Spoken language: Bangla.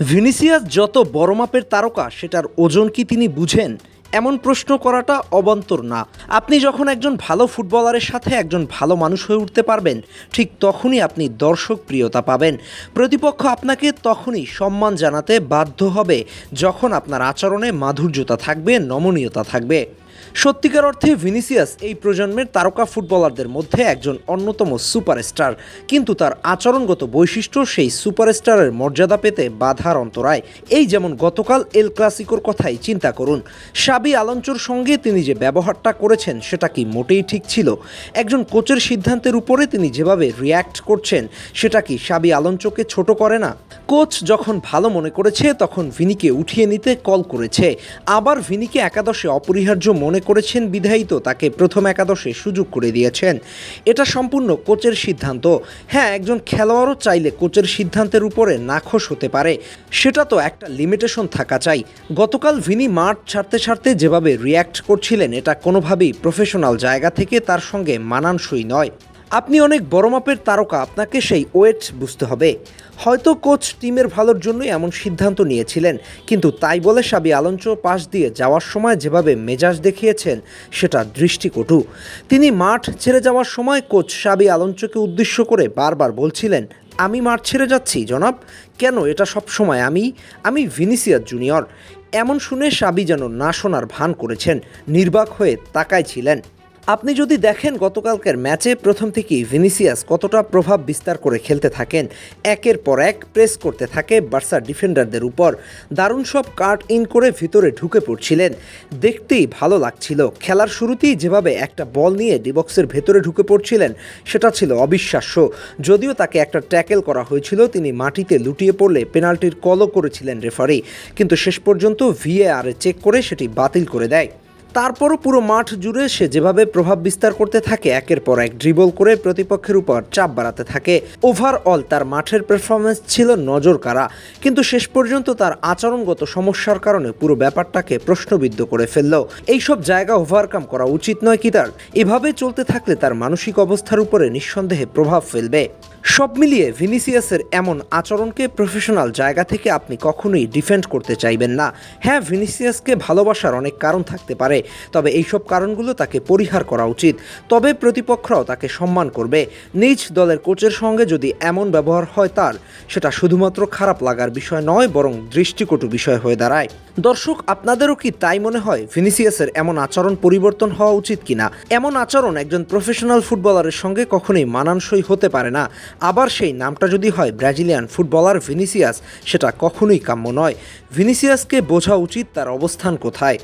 ভিনিসিয়াস যত বড় মাপের তারকা, সেটার ওজন কি তিনি বুঝেন? এমন প্রশ্ন করাটা অবান্তর না। আপনি যখন একজন ভালো ফুটবলারের সাথে একজন ভালো মানুষ হয়ে উঠতে পারবেন, ঠিক তখনই আপনি দর্শক প্রিয়তা পাবেন। প্রতিপক্ষ আপনাকে তখনই সম্মান জানাতে বাধ্য হবে, যখন আপনার আচরণে মাধুর্যতা থাকবে, নমনীয়তা থাকবে। সত্যিকার অর্থে ভিনিসিয়াস এই প্রজন্মের তারকা ফুটবলারদের মধ্যে একজন অন্যতম সুপারস্টার। কিন্তু তার আচরণগত বৈশিষ্ট্য সেই সুপারস্টারের মর্যাদা পেতে বাধার অন্তরায়। এই যেমন গতকাল এল ক্লাসিকোর কথাই চিন্তা করুন। সাবি আলঞ্চোর সঙ্গে তিনি যে ব্যবহারটা করেছেন সেটা কি মোটেই ঠিক ছিল? একজন কোচের সিদ্ধান্তের উপরে তিনি যেভাবে রিয়্যাক্ট করছেন, সেটা কি সাবি আলঞ্চোকে ছোট করে না? কোচ যখন ভালো মনে করেছে, তখন ভিনিকে উঠিয়ে নিতে কল করেছে। আবার ভিনিকে একাদশে অপরিহার্য মনে করেছেন বিধায়িত তাকে প্রথম একাদশে সুযোগ করে দিয়েছেন। এটা সম্পূর্ণ কোচের সিদ্ধান্ত। হ্যাঁ একজন খেলোয়াড়ও চাইলে কোচের সিদ্ধান্তের উপরে নাখোশ হতে পারে। সেটা তো একটা লিমিটেশন থাকা চাই। গতকাল ভিনি মাঠ ছাড়তে ছাড়তে যেভাবে রিয়্যাক্ট করছিলেন, এটা কোনোভাবেই প্রফেশনাল জায়গা থেকে তার সঙ্গে মানানসই নয়। আপনি অনেক বড় মাপের তারকা, আপনাকে সেই ওয়েট বুঝতে হবে। হয়তো কোচ টিমের ভালোর জন্যই এমন সিদ্ধান্ত নিয়েছিলেন, কিন্তু তাই বলে সাবি আলঞ্চ পাশ দিয়ে যাওয়ার সময় যেভাবে মেজাজ দেখিয়েছেন, সেটা দৃষ্টিকটু। তিনি মাঠ ছেড়ে যাওয়ার সময় কোচ সাবি আলঞ্চকে উদ্দেশ্য করে বারবার বলছিলেন, আমি মাঠ ছেড়ে যাচ্ছি, জনাব। কেন? এটা সব সময় আমি আমি ভিনিসিয়াস জুনিয়র। এমন শুনে সাবি যেন না শোনার ভান করেছেন, নির্বাক হয়ে তাকায় ছিলেন। আপনি যদি দেখেন গতকালকের ম্যাচে প্রথম থেকেই ভিনিসিয়াস কতটা প্রভাব বিস্তার করে খেলতে থাকেন, একের পর এক প্রেস করতে থাকে বার্সা ডিফেন্ডারদের উপর। দারুণ সব কাট ইন করে ভিতরে ঢুকে পড়ছিলেন। দেখতেই ভালো লাগছিল। খেলার শুরুতেই যেভাবে একটা বল নিয়ে ডিবক্সের ভেতরে ঢুকে পড়ছিলেন, সেটা ছিল অবিশ্বাস্য। যদিও তাকে একটা ট্যাকেল করা হয়েছিল, তিনি মাটিতে লুটিয়ে পড়লে পেনাল্টির কলও করেছিলেন রেফারি। কিন্তু শেষ পর্যন্ত ভিএআরে চেক করে সেটি বাতিল করে দেয়। তারপরও পুরো মাঠ জুড়ে সে যেভাবে প্রভাব বিস্তার করতে থাকে, একের পর এক ড্রিবল করে প্রতিপক্ষের উপর চাপ বাড়াতে থাকে। ওভারঅল তার মাঠের পারফরমেন্স ছিল নজর কাড়া কিন্তু শেষ পর্যন্ত তার আচরণগত সমস্যার কারণে পুরো ব্যাপারটাকে প্রশ্নবিদ্ধ করে ফেলল। এইসব জায়গা ওভারকাম করা উচিত নয় কি তার? এভাবে চলতে থাকলে তার মানসিক অবস্থার উপরে নিঃসন্দেহে প্রভাব ফেলবে। সব মিলিয়ে ভিনিসিয়াসের এমন আচরণকে প্রফেশনাল জায়গা থেকে আপনি কখনোই ডিফেন্ড করতে চাইবেন না। হ্যাঁ ভিনিসিয়াসকে ভালোবাসার অনেক কারণ থাকতে পারে, তবে এইসব কারণগুলো তাকে পরিহার করা উচিত। তবে প্রতিপক্ষরাও তাকে সম্মান করবে। নিজ দলের কোচের সঙ্গে যদি এমন ব্যবহার হয় তার, সেটা শুধুমাত্র খারাপ লাগার বিষয় নয়, বরং দৃষ্টিকটু বিষয় হয়ে দাঁড়ায়। দর্শক, আপনাদেরও কি তাই মনে হয় ভিনিসিয়াসের এমন আচরণ পরিবর্তন হওয়া উচিত কিনা? এমন আচরণ একজন প্রফেশনাল ফুটবলারের সঙ্গে কখনোই মানানসই হতে পারে না। আবার সেই নামটা যদি হয় ব্রাজিলিয়ান ফুটবলার ভিনিসিয়াস, সেটা কখনোই কাম্য নয়। ভিনিসিয়াসকে বোঝা উচিত তার অবস্থান কোথায়।